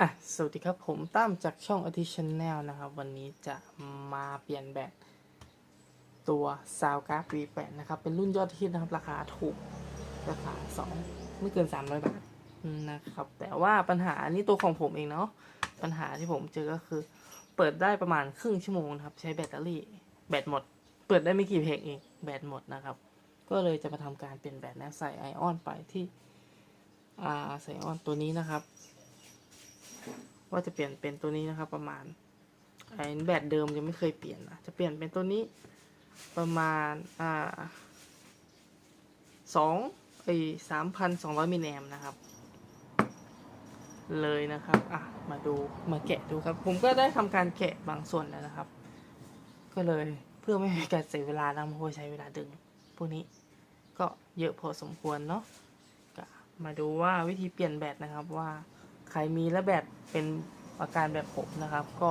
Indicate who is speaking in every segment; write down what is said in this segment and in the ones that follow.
Speaker 1: อะสวัสดีครับผมตั้มจากช่อง a t i Channel นะครับ วันนี้จะมาเปลี่ยนแบตตัว s o u n d c a r d V8 นะครับ เป็นรุ่นยอดฮิตนะครับ ราคาถูก ราคา 2 ไม่เกิน 300 บาทนะครับ แต่ว่าปัญหานี่ตัวของผมเองเนาะปัญหาที่ผมเจอก็คือ เปิดได้ประมาณครึ่งชั่วโมงนะครับ ใช้แบตเตอรี่แบตหมด เปิดได้ไม่กี่เพลงเองแบตหมดนะครับ ก็เลยจะมาทำการเปลี่ยนแบตนะใส่ไอออนไปที่อ่าใส่ไอออนตัวนี้นะครับ ว่าจะเปลี่ยนเป็นตัวนี้นะครับ ประมาณไอ้แบตเดิมยังไม่เคยเปลี่ยนนะจะเปลี่ยนเป็นตัวนี้ประมาณอ่าสองไอ้สามพันสองร้อยมิลลิแอมนะครับ เลยนะครับอะมาดูมาแกะดูครับ ผมก็ได้ทำการแกะบางส่วนแล้วนะครับ ก็เลยเพื่อไม่ให้การเสียเวลานะเพราะใช้เวลาดึงพวกนี้ก็เยอะพอสมควรเนาะมาดูว่าวิธีเปลี่ยนแบตนะครับว่า ใครมีและแบตเป็นอาการแบบผมนะครับ ก็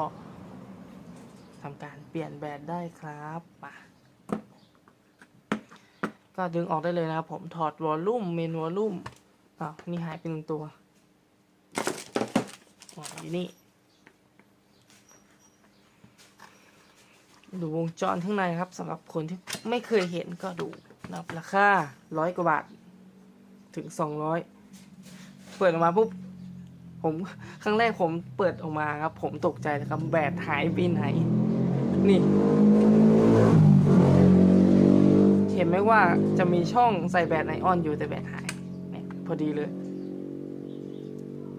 Speaker 1: ทำการเปลี่ยนแบตได้ครับมาก็ดึงออกได้เลยนะครับผมถอดวอลลุ่มเมนวอลลุ่มอ้าวนี่หายไปหนึ่งตัวอ๋ออยู่นี่ ดูวงจรข้างในครับสำหรับคนที่ไม่เคยเห็นก็ดูนะครับราคาร้อยกว่าบาท ถึงสองร้อยเปิดออกมาปุ๊บ ผมครั้งแรกผมเปิดออกมาครับ ผมตกใจเลยครับแบตหายไปไหน นี่ เห็นไหมว่าจะมีช่องใส่แบตไอออนอยู่แต่แบตหายเนี่ยพอดีเลย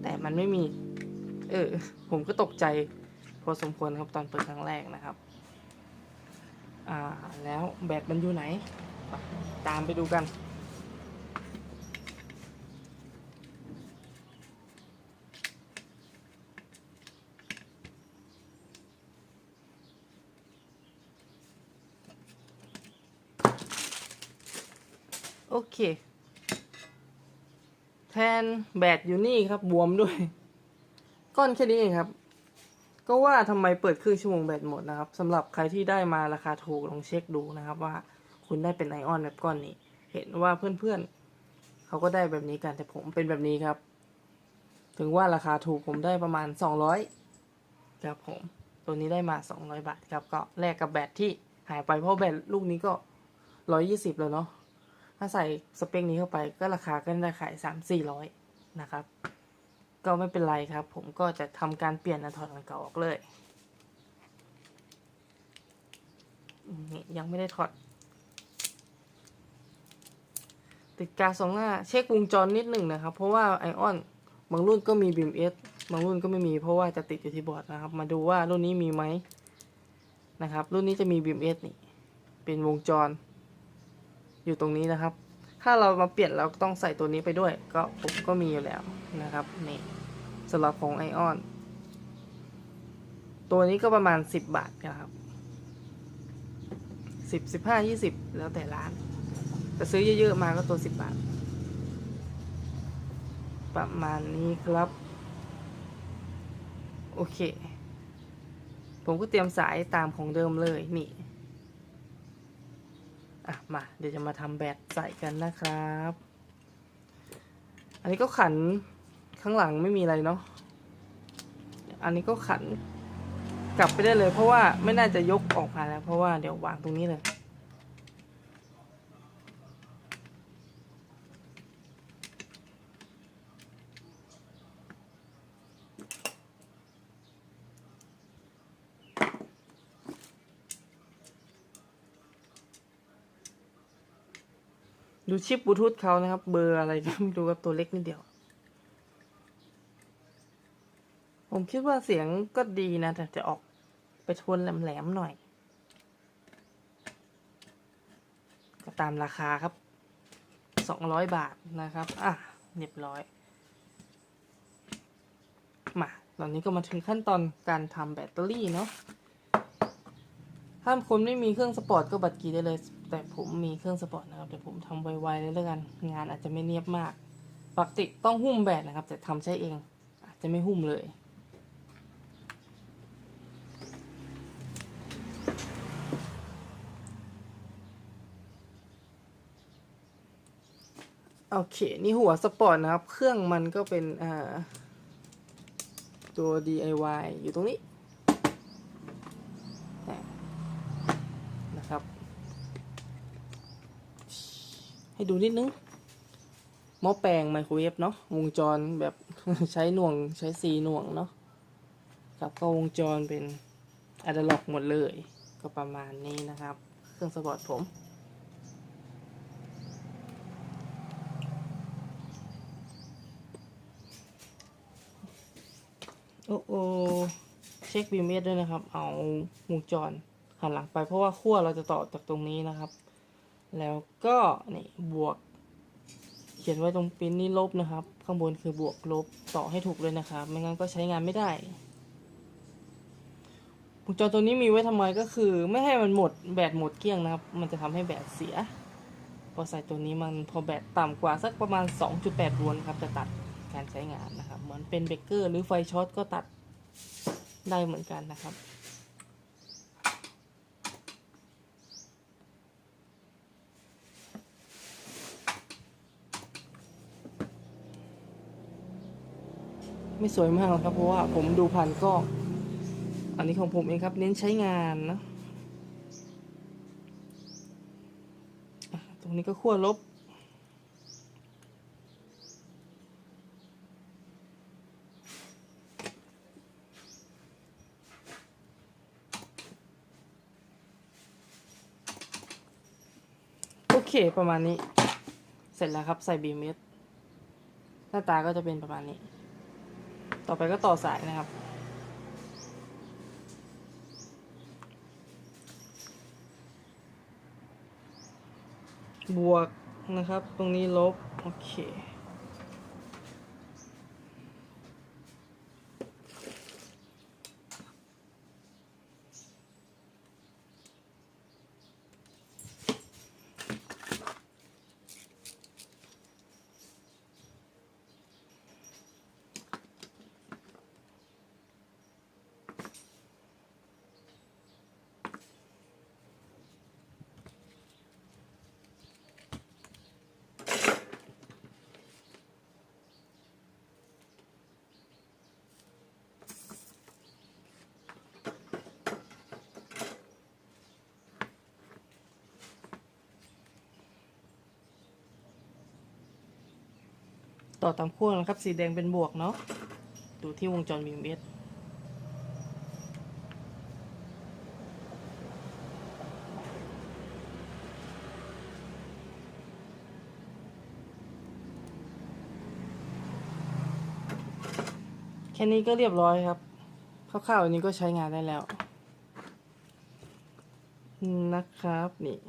Speaker 1: แต่มันไม่มี เออ ผมก็ตกใจพอสมควรครับตอนเปิดครั้งแรกนะครับ อ่าแล้วแบตมันอยู่ไหน ตามไปดูกัน โอเค แทนแบตอยู่นี่ครับบวมด้วย ก้อนแค่นี้เองครับ ก็ว่าทำไมเปิดครึ่งชั่วโมงแบตหมดนะครับสำหรับใครที่ได้มาราคาถูกลองเช็คดูนะครับว่าคุณได้เป็นไอออนแบบก้อนนี้ เห็นว่าเพื่อนๆเขาก็ได้แบบนี้กันแต่ผมเป็นแบบนี้ครับ ถึงว่าราคาถูกผมได้ประมาณสองร้อยครับผม ตัวนี้ได้มาสองร้อยบาทครับก็แลกกับแบตที่หายไปเพราะแบตลูกนี้ก็ร้อยยี่สิบแล้วเนาะ ถ้าใส่สเปคนี้เข้าไปก็ราคาก็ได้ขายสามสี่ร้อยนะครับ ก็ไม่เป็นไรครับ ผมก็จะทำการเปลี่ยนอันถอดอันเก่าออกเลยนี่ยังไม่ได้ถอด ติดกาสองหน้าเช็ควงจรนิดหนึ่งนะครับ เพราะว่าไอออนบางรุ่นก็มีบีมเอสบางรุ่นก็ไม่มีเพราะว่าจะติดอยู่ที่บอร์ดนะครับ มาดูว่ารุ่นนี้มีไหมนะครับ รุ่นนี้จะมีบีมเอสนี่ เป็นวงจร อยู่ตรงนี้นะครับ ถ้าเรามาเปลี่ยนเราต้องใส่ตัวนี้ไปด้วย ก็ผมก็มีอยู่แล้วนะครับนี่สำหรับของไอออน ตัวนี้ก็ประมาณสิบบาทนะครับสิบสิบห้ายี่สิบแล้วแต่ร้าน แต่ซื้อเยอะๆมาก็ตัวสิบบาท ประมาณนี้ครับ โอเค ผมก็เตรียมสายตามของเดิมเลยนี่ อะมาเดี๋ยวจะมาทำแบตใส่กันนะครับ อันนี้ก็ขันข้างหลังไม่มีอะไรเนาะอันนี้ก็ขันกลับไปได้เลย เพราะว่าไม่น่าจะยกออกมาแล้ว เพราะว่าเดี๋ยววางตรงนี้เลย ดูชิปบลูทูธเขานะครับ เบอร์อะไรก็ไม่รู้ครับตัวเล็กนิดเดียว ผมคิดว่าเสียงก็ดีนะ แต่จะออกไปทวนแหลมๆหน่อย ก็ตามราคาครับสองร้อยบาทนะครับ อะเรียบร้อย มาตอนนี้ก็มาถึงขั้นตอนการทำแบตเตอรี่เนาะถ้าคนไม่มีเครื่องสปอร์ตก็บัตรกีได้เลย แต่ผมมีเครื่องสปอร์ตนะครับเดี๋ยวผมทำไวๆเลยแล้วกัน งานอาจจะไม่เนียบมากปกติต้องหุ้มแบตนะครับ แต่ทำใช้เอง อาจจะไม่หุ้มเลยโอเค นี่หัวสปอร์ตนะครับ เครื่องมันก็เป็นตัว DIY อยู่ตรงนี้นะครับ ให้ดูนิดนึงหม้อแปลงไมโครเวฟเนาะวงจรแบบ ใช้หน่วงใช้สีหน่วงเนาะกับก็วงจรเป็นอะดล็อกหมดเลย ก็ประมาณนี้นะครับ เครื่องสปอร์ตผม โอ้โอเช็คบีมเอสด้วยนะครับ เอาวงจรหันหลังไปเพราะว่าขั้วเราจะต่อจากตรงนี้นะครับ แล้วก็นี่บวก เขียนไว้ตรงปิ้นนี่ลบนะครับ ข้างบนคือบวกลบต่อให้ถูกเลยนะครับ ไม่งั้นก็ใช้งานไม่ได้วงจรตัวนี้มีไว้ทำไมก็คือ ไม่ให้มันหมดแบตหมดเกลี้ยงนะครับ มันจะทำให้แบตเสีย พอใส่ตัวนี้มันพอแบตต่ำกว่าสักประมาณ 2.8โวลต์ครับ จะตัดการใช้งานนะครับ เหมือนเป็นเบรกเกอร์หรือไฟช็อตก็ตัดได้เหมือนกันนะครับ ไม่สวยมากหรอกครับ เพราะว่าผมดูผ่านกล้องอันนี้ของผมเองครับ เน้นใช้งานนะตรงนี้ก็ขั้วลบโอเคประมาณนี้ เสร็จแล้วครับใส่บีมเมสหน้าตาก็จะเป็นประมาณนี้ ต่อไปก็ต่อสายนะครับ บวกนะครับ ตรงนี้ลบ โอเค ต่อตามขั้วนะครับ สีแดงเป็นบวกเนาะดูที่วงจรบีมเอสแค่นี้ก็เรียบร้อยครับคร่าวๆอันนี้ก็ใช้งานได้แล้ว นะครับนี่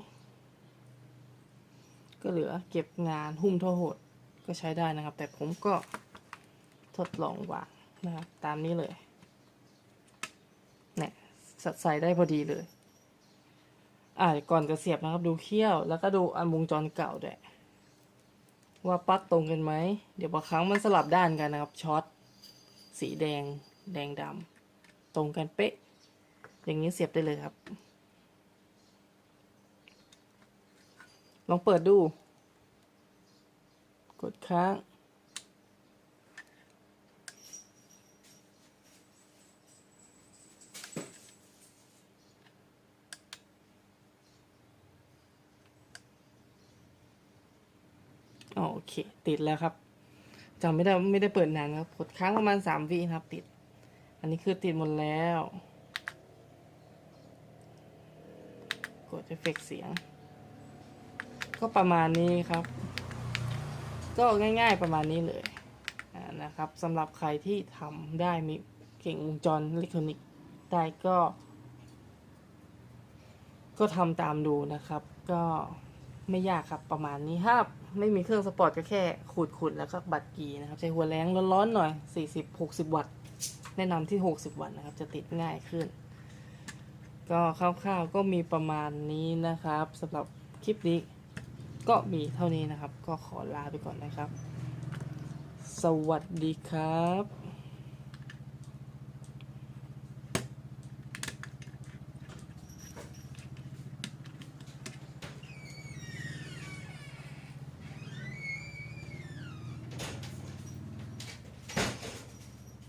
Speaker 1: ก็เหลือเก็บงานหุ้มท่อหด ก็ใช้ได้นะครับ แต่ผมก็ทดลองวางนะครับ ตามนี้เลยเนี่ยใส่ได้พอดีเลย อ่าก่อนจะเสียบนะครับดูเขี้ยว แล้วก็ดูอันวงจรเก่าด้วยว่าปลั๊กตรงกันไหม เดี๋ยวบางครั้งมันสลับด้านกันนะครับช็อตสีแดง แดงดำตรงกันเป๊ะ อย่างนี้เสียบได้เลยครับ ลองเปิดดู กดค้าง โอเค ติดแล้วครับจำไม่ได้ไม่ได้เปิดนานครับ กดค้างประมาณสามวิครับ ติด อันนี้คือติดหมดแล้ว กดเอฟเฟกเสียง ก็ประมาณนี้ครับ ก็ง่าย ๆประมาณนี้เลยนะครับสำหรับใครที่ทำได้มีเก่งวงจรอิเล็กทรอนิกส์ได้ก็ ก็ทำตามดูนะครับ ก็ไม่ยากครับประมาณนี้ถ้าไม่มีเครื่องสปอร์ตก็แค่ขูดๆแล้วก็บัตรกีนะครับ ใช้หัวแรงร้อนๆหน่อย 40-60 วัตต์ แนะนำที่ 60 วัตต์นะครับ จะติดง่ายขึ้น ก็คร่าวๆก็มีประมาณนี้นะครับสำหรับคลิปนี้ ก็มีเท่านี้นะครับ ก็ขอลาไปก่อนนะครับ สวัสดีครับ